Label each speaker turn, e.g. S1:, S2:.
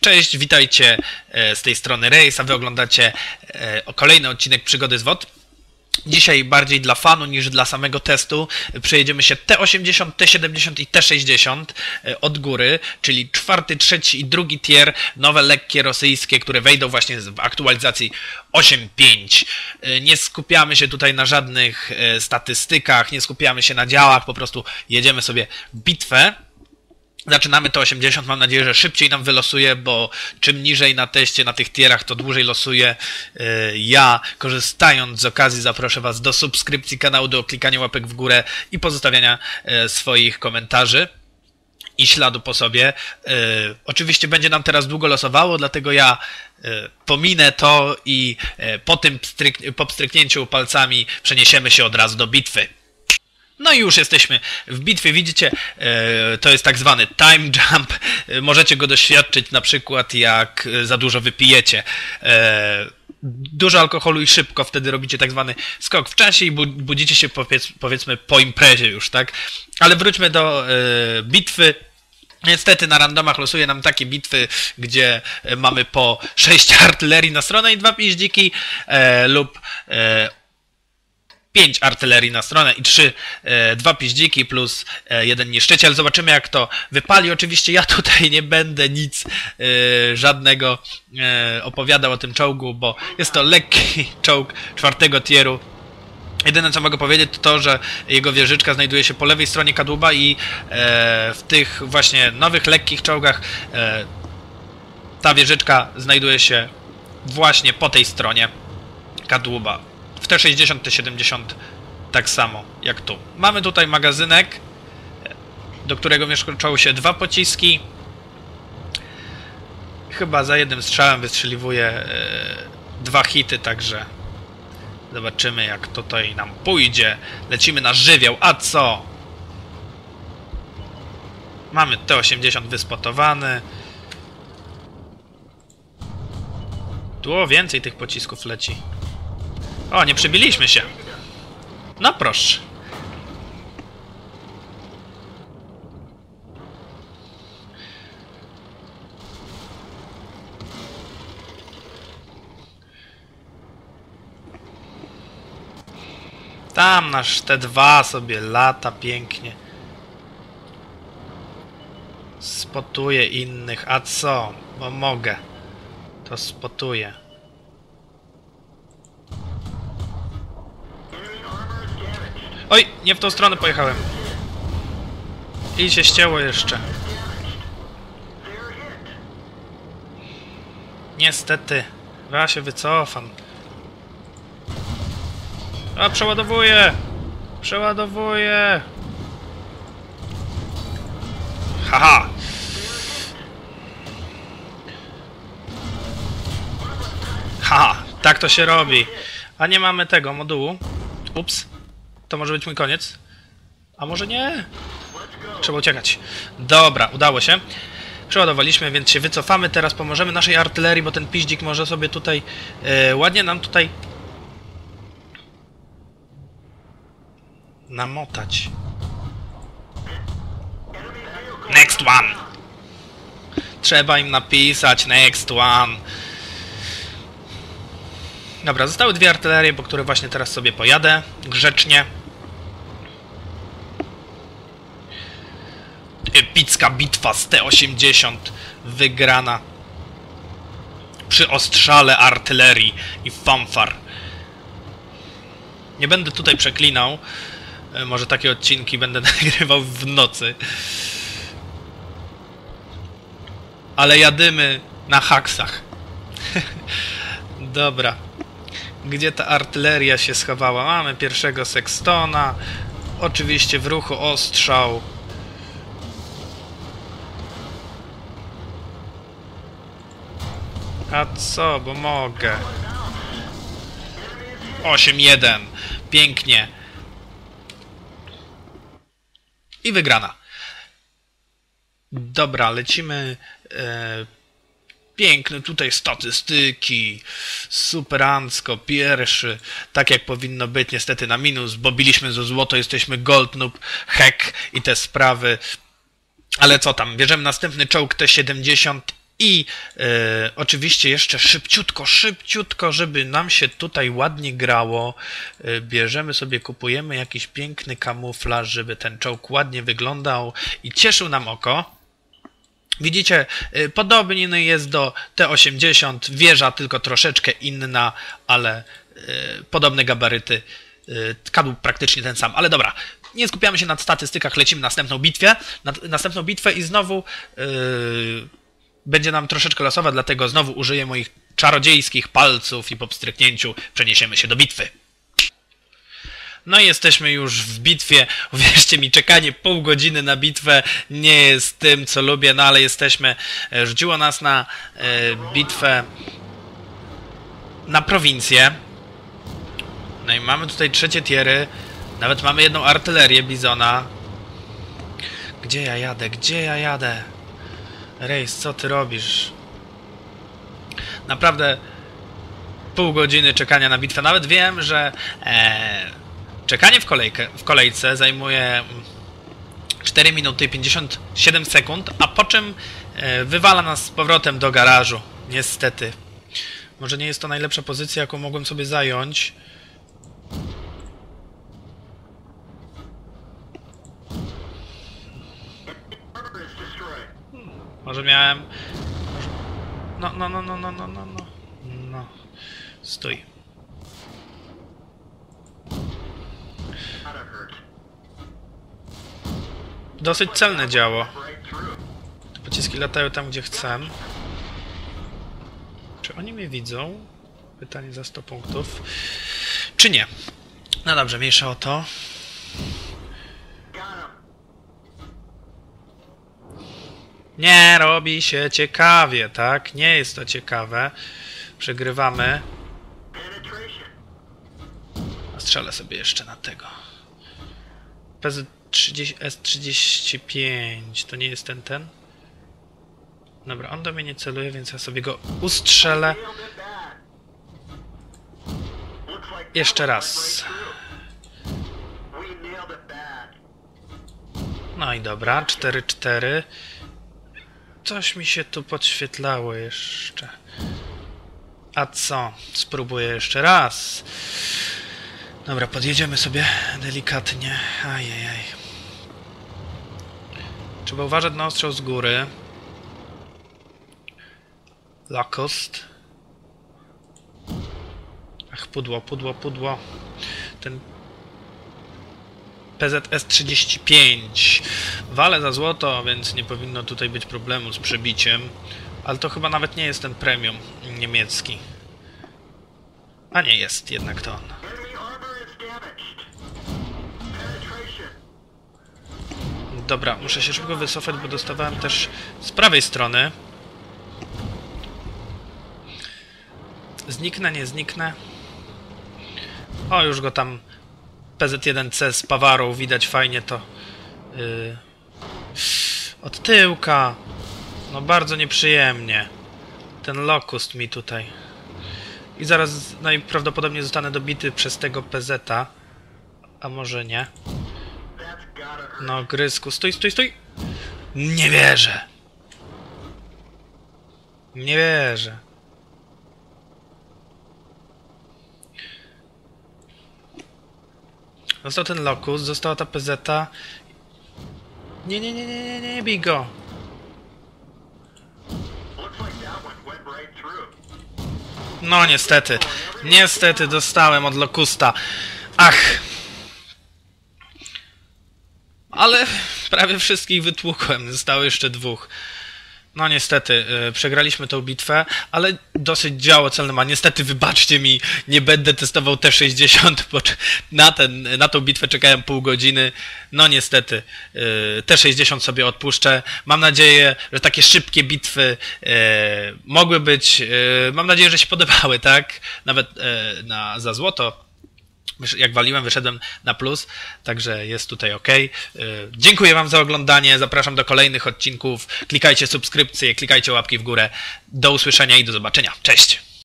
S1: Cześć, witajcie e, z tej strony Rejs, a wy oglądacie e, kolejny odcinek Przygody z WOD. Dzisiaj bardziej dla fanu niż dla samego testu przejedziemy się T80, T70 i T60 e, od góry, czyli czwarty, trzeci i drugi tier, nowe lekkie rosyjskie, które wejdą właśnie w aktualizacji 8.5. Nie skupiamy się tutaj na żadnych statystykach, nie skupiamy się na działach, po prostu jedziemy sobie bitwę. Zaczynamy to 80, mam nadzieję, że szybciej nam wylosuje, bo czym niżej na teście, na tych tierach, to dłużej losuje. Ja, korzystając z okazji, zaproszę Was do subskrypcji kanału, do klikania łapek w górę i pozostawiania swoich komentarzy i śladu po sobie. Oczywiście będzie nam teraz długo losowało, dlatego ja pominę to i po tym po pstryknięciu palcami przeniesiemy się od razu do bitwy. No i już jesteśmy w bitwie. Widzicie, e, to jest tak zwany time jump. E, możecie go doświadczyć na przykład jak za dużo wypijecie. E, dużo alkoholu i szybko wtedy robicie tak zwany skok w czasie i budzicie się powiedzmy po imprezie już, tak? Ale wróćmy do bitwy. Niestety na randomach losuje nam takie bitwy, gdzie mamy po 6 artylerii na stronę i dwa piździki e, lub e, 5 artylerii na stronę i 3, e, 2 piździki plus e, jeden niszczyciel. Zobaczymy jak to wypali. Oczywiście ja tutaj nie będę nic e, żadnego e, opowiadał o tym czołgu, bo jest to lekki czołg czwartego tieru. Jedyne co mogę powiedzieć to to, że jego wieżyczka znajduje się po lewej stronie kadłuba i e, w tych właśnie nowych lekkich czołgach e, ta wieżyczka znajduje się właśnie po tej stronie kadłuba. W T60, T70 tak samo jak tu. Mamy tutaj magazynek, do którego mieszczą się dwa pociski. Chyba za jednym strzałem wystrzeliwuje e, dwa hity, także zobaczymy jak tutaj nam pójdzie. Lecimy na żywioł, a co? Mamy T80 wyspotowany. Tu więcej tych pocisków leci. O, nie przybiliśmy się. No proszę. Tam nasz T2 sobie lata pięknie. Spotuje innych. A co? Bo mogę. To spotuje. Oj, nie w tą stronę pojechałem. I się ścięło jeszcze. Niestety. Ja się wycofam. A, przeładowuję! Przeładowuję! Haha! Haha, tak to się robi. A nie mamy tego modułu. Ups. To może być mój koniec. A może nie? Trzeba uciekać. Dobra, udało się. Przeładowaliśmy, więc się wycofamy. Teraz pomożemy naszej artylerii, bo ten piździk może sobie tutaj e, ładnie nam tutaj namotać. Next one! Trzeba im napisać next one. Dobra, zostały dwie artylerie, po które właśnie teraz sobie pojadę. Grzecznie. Epicka bitwa z T-80 wygrana przy ostrzale artylerii i fanfar. Nie będę tutaj przeklinał. E, może takie odcinki będę nagrywał w nocy. Ale jadymy na haksach. Dobra. Gdzie ta artyleria się schowała? Mamy pierwszego Sextona. Oczywiście w ruchu ostrzał. A co, bo mogę. 8-1. Pięknie. I wygrana. Dobra, lecimy. E, piękne tutaj statystyki. Superancko, pierwszy. Tak jak powinno być, niestety na minus, bo biliśmy ze złoto, jesteśmy gold noob, hack i te sprawy. Ale co tam, bierzemy następny czołg T-70 I e, oczywiście jeszcze szybciutko, szybciutko, żeby nam się tutaj ładnie grało, e, bierzemy sobie, kupujemy jakiś piękny kamuflaż, żeby ten czołg ładnie wyglądał i cieszył nam oko. Widzicie, y, podobny jest do T80, wieża tylko troszeczkę inna, ale y, podobne gabaryty. Y, kadłub praktycznie ten sam, ale dobra. Nie skupiamy się na statystykach, lecimy na następną bitwę. Na, następną bitwę i znowu yy, będzie nam troszeczkę losowa, dlatego znowu użyję moich czarodziejskich palców i po pstryknięciu przeniesiemy się do bitwy. No i jesteśmy już w bitwie. Uwierzcie mi, czekanie pół godziny na bitwę nie jest tym, co lubię, no ale jesteśmy. E, rzuciło nas na e, bitwę na prowincję. No i mamy tutaj trzecie tiery. Nawet mamy jedną artylerię Bizona. Gdzie ja jadę? Gdzie ja jadę? Rejs, co ty robisz? Naprawdę pół godziny czekania na bitwę. Nawet wiem, że e, czekanie w, kolejkę, w kolejce zajmuje 4 minuty i 57 sekund, a po czym e, wywala nas z powrotem do garażu. Niestety. Może nie jest to najlepsza pozycja, jaką mogłem sobie zająć. Może miałem... No, no, no, no, no, no, no, no. No. Stój. Dosyć celne działo. Te pociski latają tam, gdzie chcę. Czy oni mnie widzą? Pytanie za 100 punktów. Czy nie? No dobrze, mniejsza o to. Nie robi się ciekawie, tak? Nie jest to ciekawe. Przegrywamy. Strzelę sobie jeszcze na tego. S35 to nie jest ten ten. Dobra, on do mnie nie celuje, więc ja sobie go ustrzelę. Jeszcze raz. No i dobra, 4-4. Coś mi się tu podświetlało jeszcze. A co? Spróbuję jeszcze raz. Dobra, podjedziemy sobie delikatnie. Ajajaj. Trzeba uważać na ostrzał z góry. Locust. Ach, pudło, pudło, pudło. Ten PZS-35. Wale za złoto, więc nie powinno tutaj być problemu z przebiciem. Ale to chyba nawet nie jest ten premium niemiecki. A nie jest jednak to on. Dobra, muszę się szybko wycofać, bo dostawałem też z prawej strony. Zniknę, nie zniknę. O, już go tam PZ1C z Pawarą, widać fajnie to. Yy... Od tyłka. No bardzo nieprzyjemnie. Ten Locust mi tutaj. I zaraz najprawdopodobniej zostanę dobity przez tego PZ-a. A może nie? No, Grysku, stój, stój, stój! Nie wierzę! Nie wierzę. Został ten Locus, została ta PZ. -a. Nie, nie, nie, nie, nie, nie, nie bij go. No niestety. Niestety dostałem od Locusta. Ach. Ale prawie wszystkich wytłukłem. Zostało jeszcze dwóch. No niestety, yy, przegraliśmy tą bitwę, ale dosyć działo celne ma. Niestety, wybaczcie mi, nie będę testował T60, bo na, ten, na tą bitwę czekałem pół godziny. No niestety, yy, T60 sobie odpuszczę. Mam nadzieję, że takie szybkie bitwy yy, mogły być, mam nadzieję, że się podobały, tak? Nawet na, za złoto jak waliłem, wyszedłem na plus, także jest tutaj ok. Dziękuję Wam za oglądanie, zapraszam do kolejnych odcinków. Klikajcie subskrypcje, klikajcie łapki w górę. Do usłyszenia i do zobaczenia. Cześć!